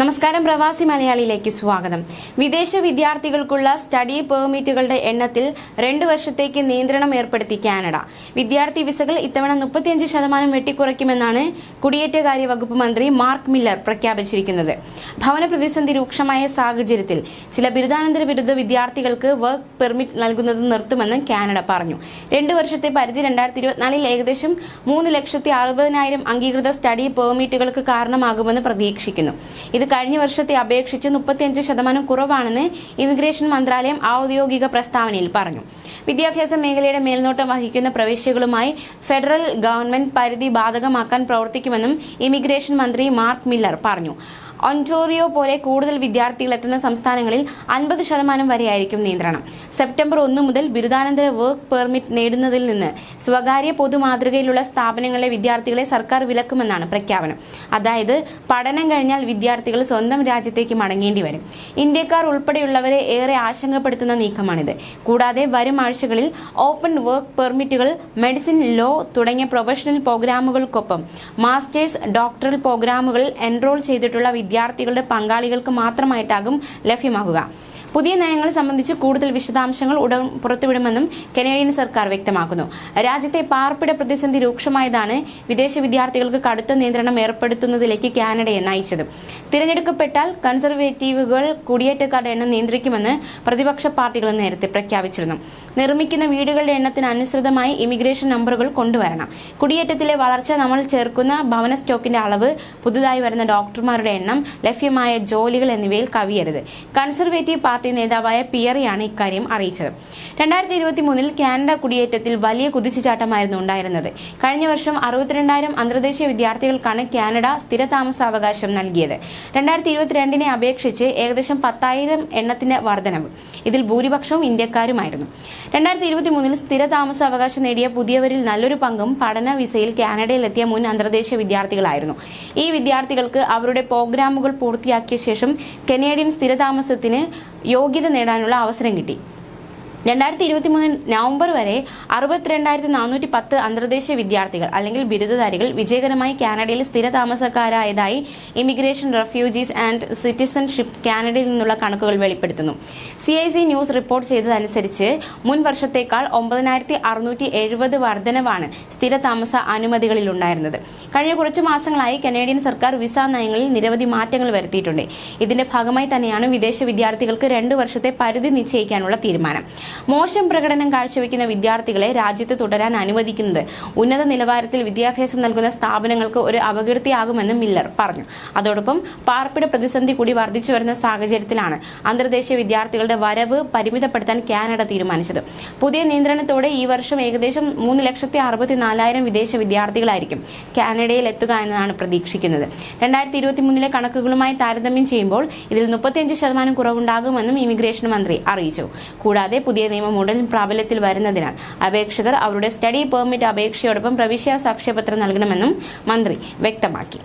നമസ്കാരം പ്രവാസി മലയാളിയിലേക്ക് സ്വാഗതം. വിദേശ വിദ്യാർത്ഥികൾക്കുള്ള സ്റ്റഡി പെർമിറ്റുകളുടെ എണ്ണത്തിൽ രണ്ട് വർഷത്തേക്ക് നിയന്ത്രണം ഏർപ്പെടുത്തി കാനഡ. വിദ്യാർത്ഥി വിസകൾ ഇത്തവണ മുപ്പത്തിയഞ്ച് ശതമാനം വെട്ടിക്കുറയ്ക്കുമെന്നാണ് കുടിയേറ്റകാര്യ വകുപ്പ് മന്ത്രി മാർക്ക് മില്ലർ പ്രഖ്യാപിച്ചിരിക്കുന്നത്. ഭവന പ്രതിസന്ധി രൂക്ഷമായ സാഹചര്യത്തിൽ ചില ബിരുദാനന്തര ബിരുദ വിദ്യാർത്ഥികൾക്ക് വർക്ക് പെർമിറ്റ് നൽകുന്നത് നിർത്തുമെന്ന് കാനഡ പറഞ്ഞു. രണ്ട് വർഷത്തെ പരിധി രണ്ടായിരത്തി ഇരുപത്തിനാലിൽ ഏകദേശം മൂന്ന് ലക്ഷത്തി അറുപതിനായിരം അംഗീകൃത സ്റ്റഡി പെർമിറ്റുകൾക്ക് കാരണമാകുമെന്ന് പ്രതീക്ഷിക്കുന്നു. ഇത് കഴിഞ്ഞ വർഷത്തെ അപേക്ഷിച്ച് മുപ്പത്തിയഞ്ച് ശതമാനം കുറവാണെന്ന് ഇമിഗ്രേഷൻ മന്ത്രാലയം ഔദ്യോഗിക പ്രസ്താവനയിൽ പറഞ്ഞു. വിദ്യാഭ്യാസ മേഖലയുടെ മേൽനോട്ടം വഹിക്കുന്ന പ്രവേശികളുമായി ഫെഡറൽ ഗവൺമെന്റ് പരിധി ബാധകമാക്കാൻ പ്രവർത്തിക്കുമെന്നും ഇമിഗ്രേഷൻ മന്ത്രി മാർക്ക് മില്ലർ പറഞ്ഞു. ഒന്റോറിയോ പോലെ കൂടുതൽ വിദ്യാർത്ഥികൾ എത്തുന്ന സംസ്ഥാനങ്ങളിൽ അൻപത് ശതമാനം വരെയായിരിക്കും നിയന്ത്രണം. സെപ്റ്റംബർ ഒന്ന് മുതൽ ബിരുദാനന്തര വർക്ക് പെർമിറ്റ് നേടുന്നതിൽ നിന്ന് സ്വകാര്യ പൊതുമാതൃകയിലുള്ള സ്ഥാപനങ്ങളിലെ വിദ്യാർത്ഥികളെ സർക്കാർ വിലക്കുമെന്നാണ് പ്രഖ്യാപനം. അതായത് പഠനം കഴിഞ്ഞാൽ വിദ്യാർത്ഥികൾ സ്വന്തം രാജ്യത്തേക്ക് മടങ്ങേണ്ടി വരും. ഇന്ത്യക്കാർ ഉൾപ്പെടെയുള്ളവരെ ഏറെ ആശങ്കപ്പെടുത്തുന്ന നീക്കമാണിത്. കൂടാതെ വരും ആഴ്ചകളിൽ ഓപ്പൺ വർക്ക് പെർമിറ്റുകൾ മെഡിസിൻ ലോ തുടങ്ങിയ പ്രൊഫഷണൽ പ്രോഗ്രാമുകൾക്കൊപ്പം മാസ്റ്റേഴ്സ് ഡോക്ടറൽ പ്രോഗ്രാമുകളിൽ എൻറോൾ ചെയ്തിട്ടുള്ള വിദ്യാർത്ഥികളുടെ പങ്കാളികൾക്ക് മാത്രമായിട്ടാകും ലഭ്യമാകുക. പുതിയ നയങ്ങൾ സംബന്ധിച്ച് കൂടുതൽ വിശദാംശങ്ങൾ ഉടൻ പുറത്തുവിടുമെന്നും കനേഡിയൻ സർക്കാർ വ്യക്തമാക്കുന്നു. രാജ്യത്തെ പാർപ്പിട പ്രതിസന്ധി രൂക്ഷമായതാണ് വിദേശ വിദ്യാർത്ഥികൾക്ക് കടുത്ത നിയന്ത്രണം ഏർപ്പെടുത്തുന്നതിലേക്ക് കാനഡയെ നയിച്ചത്. തിരഞ്ഞെടുക്കപ്പെട്ടാൽ കൺസർവേറ്റീവുകൾ കുടിയേറ്റക്കാരുടെ എണ്ണം നിയന്ത്രിക്കുമെന്ന് പ്രതിപക്ഷ പാർട്ടികൾ നേരത്തെ പ്രഖ്യാപിച്ചിരുന്നു. നിർമ്മിക്കുന്ന വീടുകളുടെ എണ്ണത്തിന് അനുസൃതമായി ഇമിഗ്രേഷൻ നമ്പറുകൾ കൊണ്ടുവരണം. കുടിയേറ്റത്തിലെ വളർച്ച നമ്മൾ ചേർക്കുന്ന ഭവന സ്റ്റോക്കിന്റെ അളവ് പുതുതായി വരുന്ന ഡോക്ടർമാരുടെ എണ്ണം ലഭ്യമായ ജോലികൾ എന്നിവയിൽ കവിയരുത്. കൺസർവേറ്റീവ് നേതാവായ പിയറിയാണ് ഇക്കാര്യം അറിയിച്ചത്. രണ്ടായിരത്തി ഇരുപത്തി മൂന്നിൽ കാനഡ കുടിയേറ്റത്തിൽ വലിയ കുതിച്ചുചാട്ടമായിരുന്നു ഉണ്ടായിരുന്നത്. കഴിഞ്ഞ വർഷം അറുപത്തിരണ്ടായിരം അന്തർദേശീയ വിദ്യാർത്ഥികൾക്കാണ് കാനഡ സ്ഥിര താമസാവകാശം നൽകിയത്. രണ്ടായിരത്തി ഇരുപത്തിരണ്ടിനെ അപേക്ഷിച്ച് ഏകദേശം പത്തായിരം എണ്ണത്തിന്റെ വർധനവ്. ഇതിൽ ഭൂരിപക്ഷവും ഇന്ത്യക്കാരുമായിരുന്നു. രണ്ടായിരത്തി ഇരുപത്തി മൂന്നിൽ സ്ഥിര താമസാവകാശം നേടിയ പുതിയവരിൽ നല്ലൊരു പങ്കും പഠന വിസയിൽ കാനഡയിലെത്തിയ മുൻ അന്തർദേശീയ വിദ്യാർത്ഥികളായിരുന്നു. ഈ വിദ്യാർത്ഥികൾക്ക് അവരുടെ പ്രോഗ്രാമുകൾ പൂർത്തിയാക്കിയ ശേഷം കനേഡിയൻ സ്ഥിരതാമസത്തിന് യോഗ്യത നേടാനുള്ള അവസരം കിട്ടി. രണ്ടായിരത്തി ഇരുപത്തി മൂന്ന് നവംബർ വരെ അറുപത്തിരണ്ടായിരത്തി നാനൂറ്റി പത്ത് അന്തർദേശീയ വിദ്യാർത്ഥികൾ അല്ലെങ്കിൽ ബിരുദധാരികൾ വിജയകരമായി കാനഡയിൽ സ്ഥിര താമസക്കാരായതായി ഇമിഗ്രേഷൻ റെഫ്യൂജീസ് ആൻഡ് സിറ്റിസൺഷിപ്പ് കാനഡയിൽ നിന്നുള്ള കണക്കുകൾ വെളിപ്പെടുത്തുന്നു. C I C news report ചെയ്തതനുസരിച്ച് മുൻ വർഷത്തേക്കാൾ ഒമ്പതിനായിരത്തി അറുന്നൂറ്റി എഴുപത് വർധനവാണ് സ്ഥിര താമസ അനുമതികളിൽ ഉണ്ടായിരുന്നത് കഴിഞ്ഞ കുറച്ചു മാസങ്ങളായി കനേഡിയൻ സർക്കാർ വിസ നയങ്ങളിൽ നിരവധി മാറ്റങ്ങൾ വരുത്തിയിട്ടുണ്ട്. ഇതിന്റെ ഭാഗമായി തന്നെയാണ് വിദേശ വിദ്യാർത്ഥികൾക്ക് രണ്ട് വർഷത്തെ പരിധി നിശ്ചയിക്കാനുള്ള തീരുമാനം. മോശം പ്രകടനം കാഴ്ചവെക്കുന്ന വിദ്യാർത്ഥികളെ രാജ്യത്ത് തുടരാൻ അനുവദിക്കുന്നത്. ഉന്നത നിലവാരത്തിൽ വിദ്യാഭ്യാസം നൽകുന്ന സ്ഥാപനങ്ങൾക്ക് ഒരു അപകീർത്തിയാകുമെന്നും മില്ലർ പറഞ്ഞു. അതോടൊപ്പം പാർപ്പിട പ്രതിസന്ധി കൂടി വർദ്ധിച്ചു വരുന്ന സാഹചര്യത്തിലാണ് അന്തർദേശീയ വിദ്യാർത്ഥികളുടെ വരവ് പരിമിതപ്പെടുത്താൻ കാനഡ തീരുമാനിച്ചത്. പുതിയ നിയന്ത്രണത്തോടെ ഈ വർഷം ഏകദേശം മൂന്ന് ലക്ഷത്തി അറുപത്തി നാലായിരം വിദേശ വിദ്യാർത്ഥികളായിരിക്കും കാനഡയിൽ എത്തുക എന്നതാണ് പ്രതീക്ഷിക്കുന്നത്. രണ്ടായിരത്തി ഇരുപത്തി മൂന്നിലെ കണക്കുകളുമായി താരതമ്യം ചെയ്യുമ്പോൾ ഇതിൽ മുപ്പത്തിയഞ്ച് ശതമാനം കുറവുണ്ടാകുമെന്നും ഇമിഗ്രേഷൻ മന്ത്രി അറിയിച്ചു. കൂടാതെ പുതിയ നിയമം ഉടൻ പ്രാബല്യത്തിൽ വരുന്നതിനാൽ അപേക്ഷകർ അവരുടെ സ്റ്റഡി പെർമിറ്റ് അപേക്ഷയോടൊപ്പം പ്രവിശ്യാ സാക്ഷ്യപത്രം നൽകണമെന്നും മന്ത്രി വ്യക്തമാക്കി.